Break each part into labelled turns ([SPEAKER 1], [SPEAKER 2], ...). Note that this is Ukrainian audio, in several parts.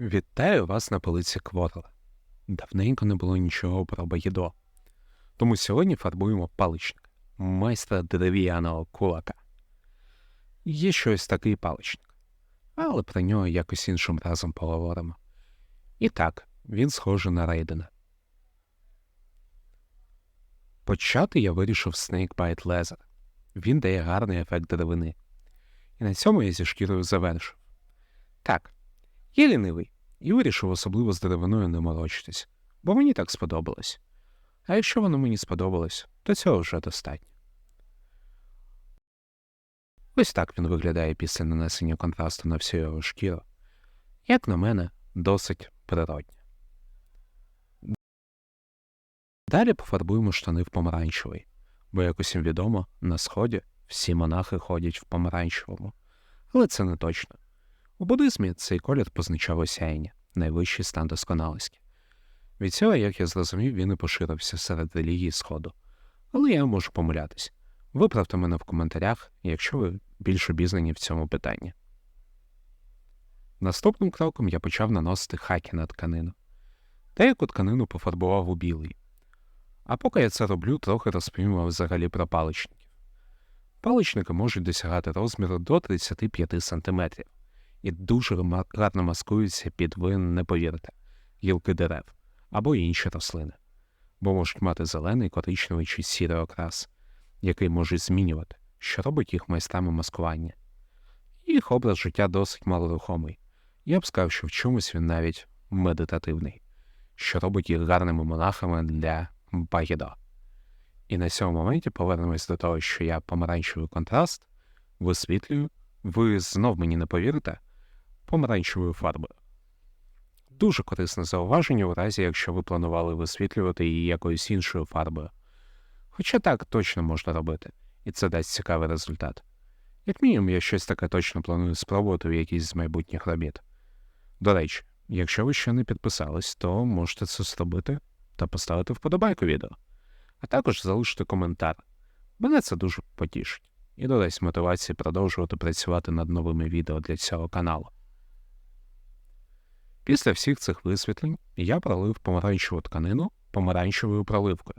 [SPEAKER 1] Вітаю вас на полиці Кворла. Давненько не було нічого про Багідо. Тому сьогодні фарбуємо паличник, майстра дерев'яного кулака. Є щось такий паличник, але про нього якось іншим разом поговоримо. І так, він схожий на Рейдена. Почати я вирішив Snakebite Leather. Він дає гарний ефект деревини. І на цьому я зі шкірою завершив. Так, я лінивий і вирішив особливо з деревиною не морочитись, бо мені так сподобалось. А якщо воно мені сподобалось, то цього вже достатньо. Ось так він виглядає після нанесення контрасту на всю його шкіру. Як на мене, досить природньо. Далі пофарбуємо штани в помаранчевий, бо, як усім відомо, на сході всі монахи ходять в помаранчевому. Але це не точно. У буддизмі цей колір позначав осяяння, найвищий стан досконалості. Від цього, як я зрозумів, він і поширився серед релігії Сходу. Але я можу помилятись. Виправте мене в коментарях, якщо ви більш обізнані в цьому питанні. Наступним кроком я почав наносити хаки на тканину. Деяку тканину пофарбував у білий. А поки я це роблю, трохи розповім взагалі про паличників. Паличники можуть досягати розміру до 35 см і дуже гарно маскуються під ви не повірите, гілки дерев або інші рослини, бо можуть мати зелений, коричневий чи сірий окрас, який можуть змінювати, що робить їх майстрами маскування. Їх образ життя досить малорухомий. Я б сказав, що в чомусь він навіть медитативний, що робить їх гарними монахами для Багідо. І на цьому моменті повернемось до того, що я помаранчевий контраст висвітлюю, ви знов мені не повірите, помаранчевою фарбою. Дуже корисне зауваження у разі, якщо ви планували висвітлювати її якоюсь іншою фарбою. Хоча так точно можна робити, і це дасть цікавий результат. Як мінімум, я щось таке точно планую спробувати в якійсь з майбутніх робіт. До речі, якщо ви ще не підписались, то можете це зробити та поставити вподобайку відео, а також залишити коментар. Мене це дуже потішить і додасть мотивації продовжувати працювати над новими відео для цього каналу. Після всіх цих висвітлень я пролив помаранчеву тканину помаранчевою проливкою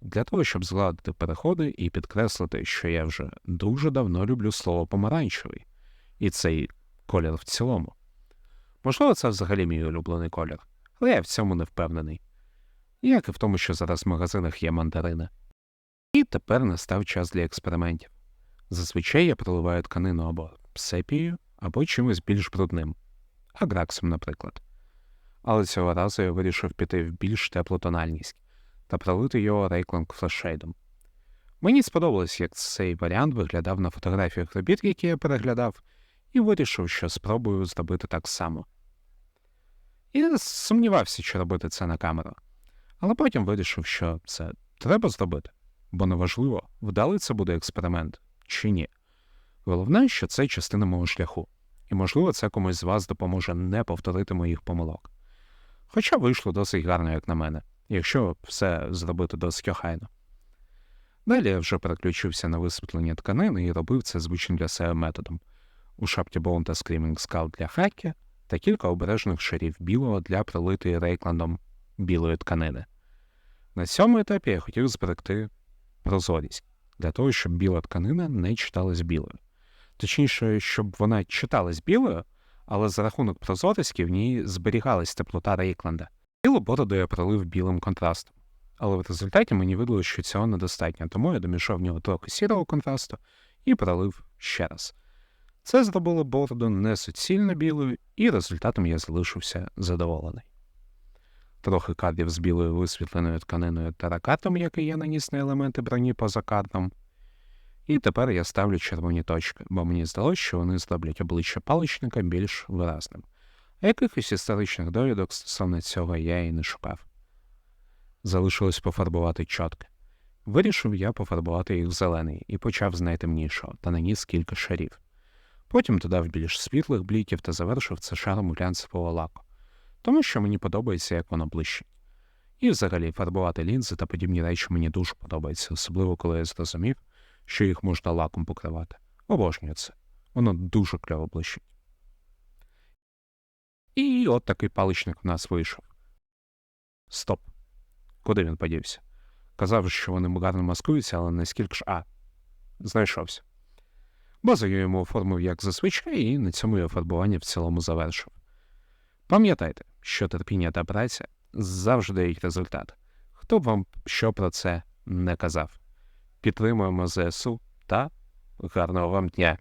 [SPEAKER 1] для того, щоб згладити переходи і підкреслити, що я вже дуже давно люблю слово помаранчевий і цей колір в цілому. Можливо, це взагалі мій улюблений колір, але я в цьому не впевнений. Як і в тому, що зараз в магазинах є мандарини. І тепер настав час для експериментів. Зазвичай я проливаю тканину або сепією, або чимось більш брудним, аграксом, наприклад. Але цього разу я вирішив піти в більш теплу тональність та пролити його рейклинг флешейдом. Мені сподобалось, як цей варіант виглядав на фотографіях робіт, які я переглядав, і вирішив, що спробую зробити так само. І сумнівався, чи робити це на камеру. Але потім вирішив, що це треба зробити, бо неважливо, вдалий це буде експеримент чи ні. Головне, що це частина мого шляху, і, можливо, це комусь з вас допоможе не повторити моїх помилок. Хоча вийшло досить гарно, як на мене, якщо все зробити досить охайно. Далі я вже переключився на висвітлення тканини і робив це звичним для себе методом. У шапті Bone та Screaming Skull для хакі та кілька обережних шарів білого для пролитої рейкландом білої тканини. На цьому етапі я хотів зберегти прозорість для того, щоб біла тканина не читалась білою. Точніше, щоб вона читалась білою, але за рахунок прозорості в ній зберігалась теплота Рейкланда. Білу бороду я пролив білим контрастом. Але в результаті мені видалося, що цього недостатньо, тому я домішав в нього трохи сірого контрасту і пролив ще раз. Це зробило бороду не суцільно білою, і результатом я залишився задоволений. Трохи кадрів з білою висвітленою тканиною та ракатом, який я наніс на елементи броні поза кадром. І тепер я ставлю червоні точки, бо мені здалося, що вони зроблять обличчя паличника більш виразним. А якихось історичних довідок стосовно цього я і не шукав. Залишилось пофарбувати чотки. Вирішив я пофарбувати їх в зелений і почав з найтемнішого та наніс кілька шарів. Потім додав більш світлих бліків та завершив це шаром глянцевого лаку, тому що мені подобається, як воно блищить. І взагалі фарбувати лінзи та подібні речі мені дуже подобається, особливо коли я зрозумів, що їх можна лаком покривати. Обожнюю це. Воно дуже кльово блищить. І от такий паличник у нас вийшов. Стоп. Куди він подівся? Казав, що вони гарно маскуються, але наскільки ж а. Знайшовся. Базу я йому оформив як зазвичай, і на цьому я фарбування в цілому завершив. Пам'ятайте, що терпіння та праця завжди дають результат. Хто б вам що про це не казав. Підтримуємо ЗСУ та гарного вам дня!